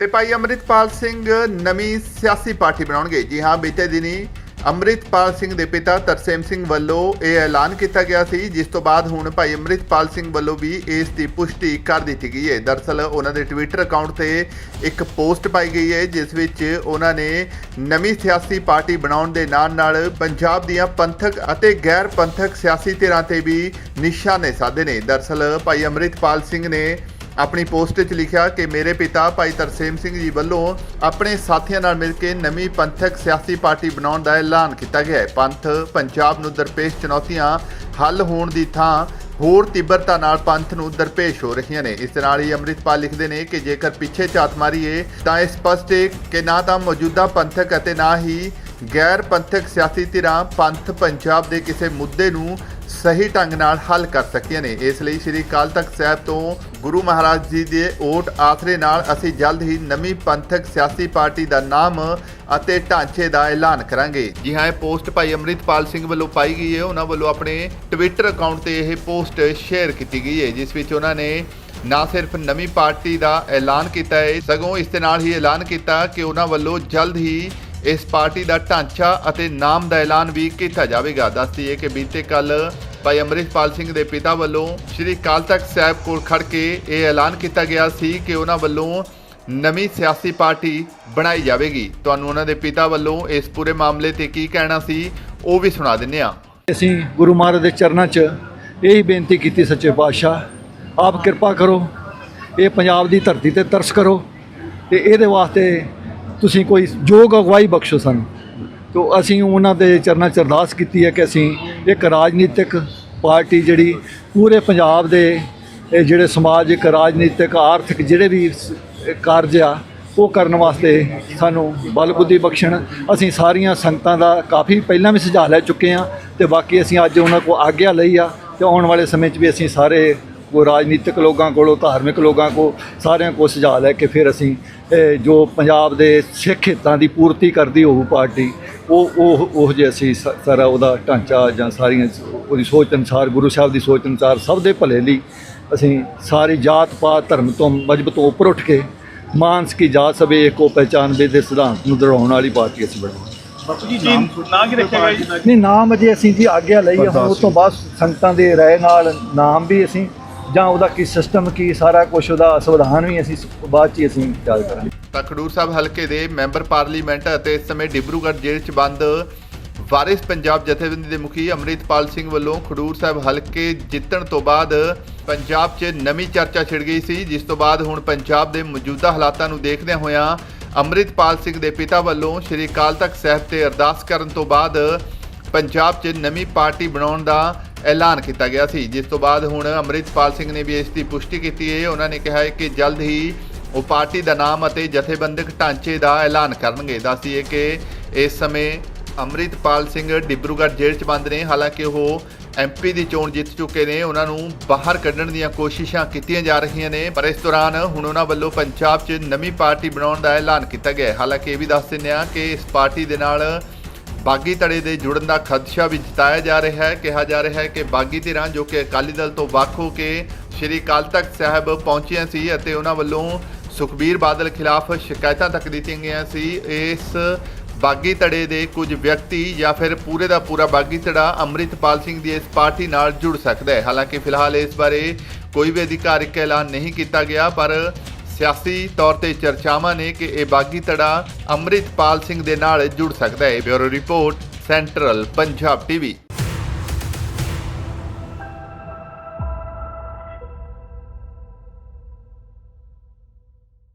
ਤੇ ਭਾਈ ਅੰਮ੍ਰਿਤਪਾਲ ਸਿੰਘ ਨਵੀਂ ਸਿਆਸੀ ਪਾਰਟੀ ਬਣਾਉਣਗੇ। ਜੀ ਹਾਂ, ਬੀਤੇ ਦਿਨੀ ਅੰਮ੍ਰਿਤਪਾਲ ਸਿੰਘ ਦੇ ਪਿਤਾ ਤਰਸੇਮ ਸਿੰਘ ਵੱਲੋਂ ਇਹ ਐਲਾਨ ਕੀਤਾ ਗਿਆ ਸੀ, ਜਿਸ ਤੋਂ ਬਾਅਦ ਹੁਣ ਭਾਈ ਅੰਮ੍ਰਿਤਪਾਲ ਸਿੰਘ ਵੱਲੋਂ ਵੀ ਇਸ ਦੀ ਪੁਸ਼ਟੀ ਕਰ ਦਿੱਤੀ ਗਈ ਹੈ। ਦਰਸਲ ਉਹਨਾਂ ਦੇ ਟਵਿੱਟਰ ਅਕਾਊਂਟ ਤੇ ਇੱਕ ਪੋਸਟ ਪਾਈ ਗਈ ਹੈ, ਜਿਸ ਵਿੱਚ ਉਹਨਾਂ ਨੇ ਨਵੀਂ ਸਿਆਸੀ ਪਾਰਟੀ ਬਣਾਉਣ ਦੇ ਨਾਲ ਨਾਲ ਪੰਜਾਬ ਦੀਆਂ ਪੰਥਕ ਅਤੇ ਗੈਰ ਪੰਥਕ ਸਿਆਸੀ ਧਿਰਾਂ ਤੇ ਵੀ ਨਿਸ਼ਾਨੇ ਸਾਧੇ ਨੇ। ਦਰਸਲ ਭਾਈ ਅੰਮ੍ਰਿਤਪਾਲ ਸਿੰਘ ਨੇ ਆਪਣੀ ਪੋਸਟ 'ਚ ਲਿਖਿਆ ਕਿ ਮੇਰੇ ਪਿਤਾ ਭਾਈ ਤਰਸੇਮ ਸਿੰਘ ਜੀ ਵੱਲੋਂ ਆਪਣੇ ਸਾਥੀਆਂ ਨਾਲ ਮਿਲ ਕੇ ਨਵੀਂ ਪੰਥਕ ਸਿਆਸੀ ਪਾਰਟੀ ਬਣਾਉਣ ਦਾ ਐਲਾਨ ਕੀਤਾ ਗਿਆ ਹੈ। ਪੰਥ ਪੰਜਾਬ ਨੂੰ ਦਰਪੇਸ਼ ਚੁਣੌਤੀਆਂ ਹੱਲ ਹੋਣ ਦੀ ਥਾਂ ਹੋਰ ਤੀਬਰਤਾ ਨਾਲ ਪੰਥ ਨੂੰ ਦਰਪੇਸ਼ ਹੋ ਰਹੀਆਂ ਨੇ। ਇਸ ਦੇ ਨਾਲ ਹੀ ਅੰਮ੍ਰਿਤਪਾਲ ਲਿਖਦੇ ਨੇ ਕਿ ਜੇਕਰ ਪਿੱਛੇ ਝਾਤ ਮਾਰੀਏ ਤਾਂ ਇਹ ਸਪਸ਼ਟ ਹੈ ਕਿ ਨਾ ਤਾਂ ਮੌਜੂਦਾ ਪੰਥਕ ਅਤੇ ਨਾ ਹੀ ਗੈਰ ਪੰਥਕ ਸਿਆਸੀ ਧਿਰਾਂ ਪੰਥ ਪੰਜਾਬ ਦੇ ਕਿਸੇ ਮੁੱਦੇ ਨੂੰ ਸਹੀ ਢੰਗ ਨਾਲ ਹੱਲ ਕਰ ਸਕੀਆਂ ਨੇ। ਇਸ ਲਈ ਸ੍ਰੀ ਅਕਾਲ ਤਖਤ ਸਾਹਿਬ ਤੋਂ ਗੁਰੂ ਮਹਾਰਾਜ ਜੀ ਦੇ ਓਟ ਆਸਰੇ ਨਾਲ ਅਸੀਂ ਜਲਦ ਹੀ ਨਵੀਂ ਪੰਥਕ ਸਿਆਸੀ ਪਾਰਟੀ ਦਾ ਨਾਮ ਅਤੇ ਢਾਂਚੇ ਦਾ ਐਲਾਨ ਕਰਾਂਗੇ। ਜੀ ਹਾਂ, ਇਹ ਪੋਸਟ ਭਾਈ ਅੰਮ੍ਰਿਤਪਾਲ ਸਿੰਘ ਵੱਲੋਂ ਪਾਈ ਗਈ ਹੈ। ਉਹਨਾਂ ਵੱਲੋਂ ਆਪਣੇ ਟਵਿੱਟਰ ਅਕਾਊਂਟ ਤੇ ਇਹ ਪੋਸਟ ਸ਼ੇਅਰ ਕੀਤੀ ਗਈ ਹੈ, ਜਿਸ ਵਿੱਚ ਉਹਨਾਂ ਨੇ ਨਾ ਸਿਰਫ ਨਵੀਂ ਪਾਰਟੀ ਦਾ ਐਲਾਨ ਕੀਤਾ ਹੈ, ਸਗੋਂ ਇਸ ਦੇ ਨਾਲ ਹੀ ਐਲਾਨ ਕੀਤਾ ਕਿ ਉਹਨਾਂ ਵੱਲੋਂ ਜਲਦ ਹੀ ਇਸ ਪਾਰਟੀ ਦਾ ਢਾਂਚਾ ਅਤੇ ਨਾਮ ਦਾ ਐਲਾਨ ਵੀ ਕੀਤਾ ਜਾਵੇਗਾ। ਦੱਸਦੀ ਹੈ ਕਿ ਬੀਤੇ ਕੱਲ ਭਾਈ ਅੰਮ੍ਰਿਤਪਾਲ ਸਿੰਘ ਦੇ ਪਿਤਾ ਵੱਲੋਂ ਸ੍ਰੀ ਅਕਾਲ ਤਖਤ ਸਾਹਿਬ ਕੋਲ ਖੜ ਕੇ ਇਹ ਐਲਾਨ ਕੀਤਾ ਗਿਆ ਸੀ ਕਿ ਉਹਨਾਂ ਵੱਲੋਂ ਨਵੀਂ ਸਿਆਸੀ ਪਾਰਟੀ ਬਣਾਈ ਜਾਵੇਗੀ। ਤੁਹਾਨੂੰ ਉਹਨਾਂ ਦੇ ਪਿਤਾ ਵੱਲੋਂ ਇਸ ਪੂਰੇ ਮਾਮਲੇ ਤੇ ਕੀ ਕਹਿਣਾ ਸੀ, ਉਹ ਵੀ ਸੁਣਾ ਦਿੰਨੇ ਆ ਅਸੀਂ ਗੁਰੂ ਮਹਾਰਾਜ ਦੇ ਚਰਨਾਂ 'ਚ ਇਹੀ ਬੇਨਤੀ ਕੀਤੀ ਸੱਚੇ ਪਾਤਸ਼ਾਹ, ਆਪ ਕਿਰਪਾ ਕਰੋ, ਇਹ ਪੰਜਾਬ ਦੀ ਧਰਤੀ ਤੇ ਤਰਸ ਕਰੋ ਤੇ ਇਹਦੇ ਵਾਸਤੇ ਤੁਸੀਂ ਕੋਈ ਯੋਗ ਅਗਵਾਈ ਬਖਸ਼ੋ ਸਾਨੂੰ। ਤੋ ਅਸੀਂ ਉਹਨਾਂ ਦੇ ਚਰਨਾਂ 'ਚ ਅਰਦਾਸ ਕੀਤੀ ਹੈ ਕਿ ਅਸੀਂ ਇੱਕ ਰਾਜਨੀਤਿਕ ਪਾਰਟੀ ਜਿਹੜੀ ਪੂਰੇ ਪੰਜਾਬ ਦੇ ਜਿਹੜੇ ਸਮਾਜਿਕ ਰਾਜਨੀਤਿਕ, ਆਰਥਿਕ ਜਿਹੜੇ ਵੀ ਕਾਰਜ ਆ, ਉਹ ਕਰਨ ਵਾਸਤੇ ਸਾਨੂੰ ਬਲ ਬੁੱਧੀ ਬਖਸ਼ਣ। ਅਸੀਂ ਸਾਰੀਆਂ ਸੰਗਤਾਂ ਦਾ ਕਾਫੀ ਪਹਿਲਾਂ ਵੀ ਸੁਝਾਅ ਲੈ ਚੁੱਕੇ ਹਾਂ ਤੇ ਬਾਕੀ ਅਸੀਂ ਅੱਜ ਉਹਨਾਂ ਕੋਲ ਆਗਿਆ ਲਈ ਆ ਤੇ ਆਉਣ ਵਾਲੇ ਸਮੇਂ 'ਚ ਵੀ ਅਸੀਂ ਸਾਰੇ ਕੋ ਰਾਜਨੀਤਿਕ ਲੋਕਾਂ ਕੋਲੋਂ, ਧਾਰਮਿਕ ਲੋਕਾਂ ਕੋ ਸਾਰਿਆਂ ਕੋਲ ਸੁਝਾਅ ਲੈ ਕੇ ਫਿਰ ਅਸੀਂ ਜੋ ਪੰਜਾਬ ਦੇ ਸਿੱਖ ਹਿੱਤਾਂ ਦੀ ਪੂਰਤੀ ਕਰਦੀ ਹੋਊ ਪਾਰਟੀ ਉਹ ਉਹ ਉਹ ਜੇ ਅਸੀਂ ਸ- ਸਾਰਾ ਉਹਦਾ ਢਾਂਚਾ ਜਾਂ ਸਾਰੀਆਂ ਉਹਦੀ ਸੋਚ ਅਨੁਸਾਰ ਗੁਰੂ ਸਾਹਿਬ ਦੀ ਸੋਚ ਅਨੁਸਾਰ ਸਭ ਦੇ ਭਲੇ ਲਈ ਅਸੀਂ ਸਾਰੀ ਜਾਤ ਪਾਤ ਧਰਮ ਤੋਂ ਮਜਬ ਤੋਂ ਉੱਪਰ ਉੱਠ ਕੇ ਮਾਨਸ ਕੀ ਜਾਤ ਸਭੇ ਏਕੋ ਪਹਿਚਾਨਵੇ ਦੇ ਸਿਧਾਂਤ ਨੂੰ ਦੜਾਉਣ ਵਾਲੀ ਪਾਰਟੀ ਅਸੀਂ ਬਣਾਵਾਂਗੇ। ਬਾਪੂ ਜੀ ਨਾਮ ਨਾਂ ਕੀ ਰੱਖਿਆ ਜੀ? ਨਹੀਂ ਨਾਮ ਅਜੇ ਅਸੀਂ ਜੀ ਆਗਿਆ ਲਈ ਹੁਣ ਉਸ ਤੋਂ ਬਾਅਦ ਸੰਗਤਾਂ ਦੇ ਰਾਏ ਨਾਲ ਨਾਮ ਵੀ ਅਸੀਂ ਜਾਂ ਉਹਦਾ ਕੀ ਸਿਸਟਮ ਕੀ ਸਾਰਾ ਕੁਝ ਉਹਦਾ ਸੰਵਿਧਾਨ ਵੀ ਅਸੀਂ ਬਾਅਦ ਚ ਹੀ ਅਸੀਂ ਯਾਦ ਕਰਾਂਗੇ। ਤਾਂ ਖਡੂਰ ਸਾਹਿਬ ਹਲਕੇ ਦੇ ਮੈਂਬਰ ਪਾਰਲੀਮੈਂਟ ਅਤੇ ਇਸ ਸਮੇਂ ਡਿਬਰੂਗੜ੍ਹ ਜੇਲ੍ਹ 'ਚ ਬੰਦ ਵਾਰਿਸ ਪੰਜਾਬ ਜਥੇਬੰਦੀ ਦੇ ਮੁਖੀ ਅੰਮ੍ਰਿਤਪਾਲ ਸਿੰਘ ਵੱਲੋਂ ਖਡੂਰ ਸਾਹਿਬ ਹਲਕੇ ਜਿੱਤਣ ਤੋਂ ਬਾਅਦ ਪੰਜਾਬ 'ਚ ਨਵੀਂ ਚਰਚਾ ਛਿੜ ਗਈ ਸੀ, ਜਿਸ ਤੋਂ ਬਾਅਦ ਹੁਣ ਪੰਜਾਬ ਦੇ ਮੌਜੂਦਾ ਹਾਲਾਤਾਂ ਨੂੰ ਦੇਖਦਿਆਂ ਹੋਇਆਂ ਅੰਮ੍ਰਿਤਪਾਲ ਸਿੰਘ ਦੇ ਪਿਤਾ ਵੱਲੋਂ ਸ੍ਰੀ ਅਕਾਲ ਤਖਤ ਸਾਹਿਬ ਤੇ ਅਰਦਾਸ ਕਰਨ ਤੋਂ ਬਾਅਦ ਪੰਜਾਬ 'ਚ ਨਵੀਂ ਪਾਰਟੀ ਬਣਾਉਣ ਦਾ ਐਲਾਨ ਕੀਤਾ ਗਿਆ ਸੀ। ਜਿਸ ਤੋਂ ਬਾਅਦ ਹੁਣ ਅੰਮ੍ਰਿਤਪਾਲ ਸਿੰਘ ਨੇ ਵੀ ਇਸ ਦੀ ਪੁਸ਼ਟੀ ਕੀਤੀ ਹੈ। ਉਹਨਾਂ ਨੇ ਕਿਹਾ ਹੈ ਕਿ ਜਲਦ ਹੀ ਉਹ ਪਾਰਟੀ ਦਾ ਨਾਮ ਅਤੇ ਜਥੇਬੰਦਕ ਢਾਂਚੇ ਦਾ ਐਲਾਨ ਕਰਨਗੇ। ਦੱਸੀਏ ਕਿ ਇਸ ਸਮੇਂ ਅੰਮ੍ਰਿਤਪਾਲ ਸਿੰਘ ਡਿਬਰੂਗੜ੍ਹ ਜੇਲ੍ਹ 'ਚ ਬੰਦ ਨੇ। ਹਾਲਾਂਕਿ ਉਹ ਐਮਪੀ ਦੀ ਚੋਣ ਜਿੱਤ ਚੁੱਕੇ ਨੇ। ਉਹਨਾਂ ਨੂੰ ਬਾਹਰ ਕੱਢਣ ਦੀਆਂ ਕੋਸ਼ਿਸ਼ਾਂ ਕੀਤੀਆਂ ਜਾ ਰਹੀਆਂ ਨੇ। ਪਰ ਇਸ ਦੌਰਾਨ ਹੁਣ ਉਹਨਾਂ ਵੱਲੋਂ ਪੰਜਾਬ 'ਚ ਨਵੀਂ ਪਾਰਟੀ ਬਣਾਉਣ ਦਾ ਐਲਾਨ ਕੀਤਾ ਗਿਆ ਹਾਲਾਂਕਿ ਇਹ ਵੀ ਦੱਸ ਦਿੰਦੇ ਹਾਂ ਕਿ ਇਸ ਪਾਰਟੀ ਦੇ ਨਾਲ ਬਾਗੀ ਧੜੇ ਦੇ ਜੁੜਨ ਦਾ ਖਦਸ਼ਾ ਵੀ ਜਤਾਇਆ ਜਾ ਰਿਹਾ ਹੈ। ਕਿਹਾ ਜਾ ਰਿਹਾ ਹੈ ਕਿ ਬਾਗੀ ਧਿਰਾਂ ਜੋ ਕਿ ਅਕਾਲੀ ਦਲ ਤੋਂ ਵੱਖ ਹੋ ਕੇ ਸ਼੍ਰੀ ਅਕਾਲ ਤਖਤ ਸਾਹਿਬ ਪਹੁੰਚੀਆਂ ਸੀ ਅਤੇ ਉਹਨਾਂ ਵੱਲੋਂ ਸੁਖਬੀਰ ਬਾਦਲ ਖਿਲਾਫ ਸ਼ਿਕਾਇਤਾਂ ਤੱਕ ਦਿੱਤੀਆਂ ਗਈਆਂ ਸੀ। ਇਸ ਬਾਗੀ ਧੜੇ ਦੇ ਕੁਝ ਵਿਅਕਤੀ ਜਾਂ ਫਿਰ ਪੂਰੇ ਦਾ ਪੂਰਾ ਬਾਗੀ ਧੜਾ ਅੰਮ੍ਰਿਤਪਾਲ ਸਿੰਘ ਦੀ ਇਸ ਪਾਰਟੀ ਨਾਲ ਜੁੜ ਸਕਦਾ ਹੈ। ਹਾਲਾਂਕਿ ਫਿਲਹਾਲ ਇਸ ਬਾਰੇ ਕੋਈ ਵੀ ਅਧਿਕਾਰਿਕ ਐਲਾਨ ਨਹੀਂ ਕੀਤਾ ਗਿਆ, ਪਰ ਸਿਆਸੀ ਤੌਰ ਤੇ ਚਰਚਾਵਾਂ ਨੇ ਕਿ ਇਹ ਬਾਗੀ ਧੜਾ ਅੰਮ੍ਰਿਤਪਾਲ ਸਿੰਘ ਦੇ ਨਾਲ ਜੁੜ ਸਕਦਾ ਹੈ। Bureau report, central Punjab TV.